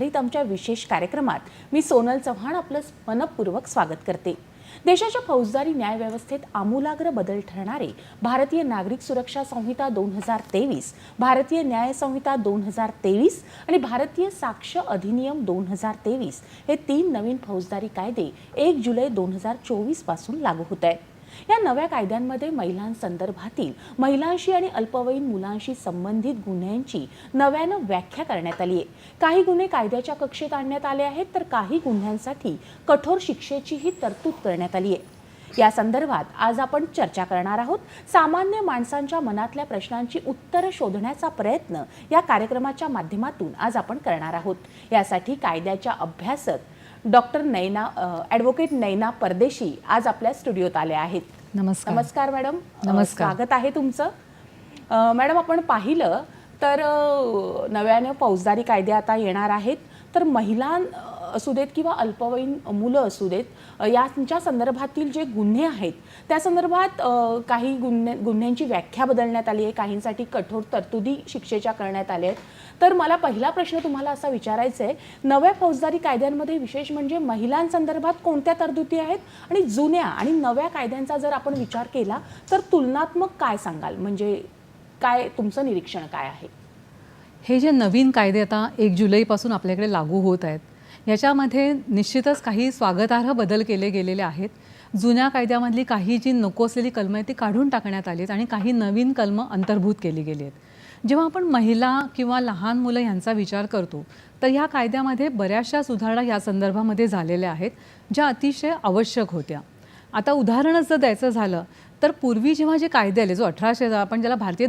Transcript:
आधारित आमच्या विशेष कार्यक्रमात मी सोनल चव्हाण आपलं मनपूर्वक स्वागत करते. देशाच्या फौजदारी न्यायव्यवस्थेत आमूलाग्र बदल ठरणारे भारतीय नागरिक सुरक्षा संहिता दोन हजार तेवीस भारतीय न्याय संहिता दोन हजार तेवीस आणि भारतीय साक्ष अधिनियम दोन हजार तेवीस हे तीन नवीन फौजदारी कायदे एक जुलै दोन हजार चोवीसपासून लागू होत आहेत. या नव्या कायद्यांमध्ये महिलांसंदर्भातील महिलांशी आणि अल्पवयीन मुलांशी संबंधित गुन्ह्यांची नव्यानं व्याख्या करण्यात आली आहे. काही गुन्हे कायद्याच्या कक्षेत आणण्यात आले आहेत तर काही गुन्ह्यांसाठी कठोर शिक्षेचीही तरतूद करण्यात आली आहे. या संदर्भात आज आपण चर्चा करणार आहोत. सामान्य माणसांच्या मनातल्या प्रश्नांची उत्तरं शोधण्याचा प्रयत्न या कार्यक्रमाच्या माध्यमातून आज आपण करणार आहोत. यासाठी कायद्याच्या अभ्यासक डॉक्टर नैना ॲडव्होकेट नैना परदेशी आज आपल्या स्टुडिओत आल्या आहेत. नमस्कार. नमस्कार मॅडम. नमस्कार. स्वागत आहे तुमचं. मॅडम आपण पाहिलं तर नव्यानं फौजदारी कायदे आता येणार आहेत. तर महिला असू देत किंवा अल्पवयीन मुलं असू देत यांच्या संदर्भातील जे गुन्हे आहेत त्या संदर्भात काही गुन्हे गुन्ह्यांची व्याख्या बदलण्यात आली आहे काहींसाठी कठोर तरतुदी शिक्षेच्या करण्यात आल्या आहेत. तर मला पहिला प्रश्न तुम्हाला असा विचारायचा आहे नव्या फौजदारी कायद्यांमध्ये विशेष म्हणजे महिलांसंदर्भात कोणत्या तरतुदी आहेत आणि जुन्या आणि नव्या कायद्यांचा जर आपण विचार केला तर तुलनात्मक काय सांगाल? म्हणजे काय तुमचं निरीक्षण काय आहे? हे जे नवीन कायदे आता एक जुलैपासून आपल्याकडे लागू होत आहेत याच्यामध्ये निश्चितच काही स्वागतार्ह बदल केले गेलेले आहेत. जुन्या कायद्यामधली काही जी नको असलेली कलमं आहेत ती काढून टाकण्यात आली आहेत आणि काही नवीन कलमं अंतर्भूत केली गेली आहेत. जेव्हा आपण महिला किंवा लहान मुलं यांचा विचार करतो तर ह्या कायद्यामध्ये बऱ्याचशा सुधारणा या संदर्भामध्ये झालेल्या आहेत ज्या अतिशय आवश्यक होत्या. आता उदाहरणच जर द्यायचं झालं तर पूर्वी जेव्हा जे कायदे आले जो अठराशे आपण ज्याला भारतीय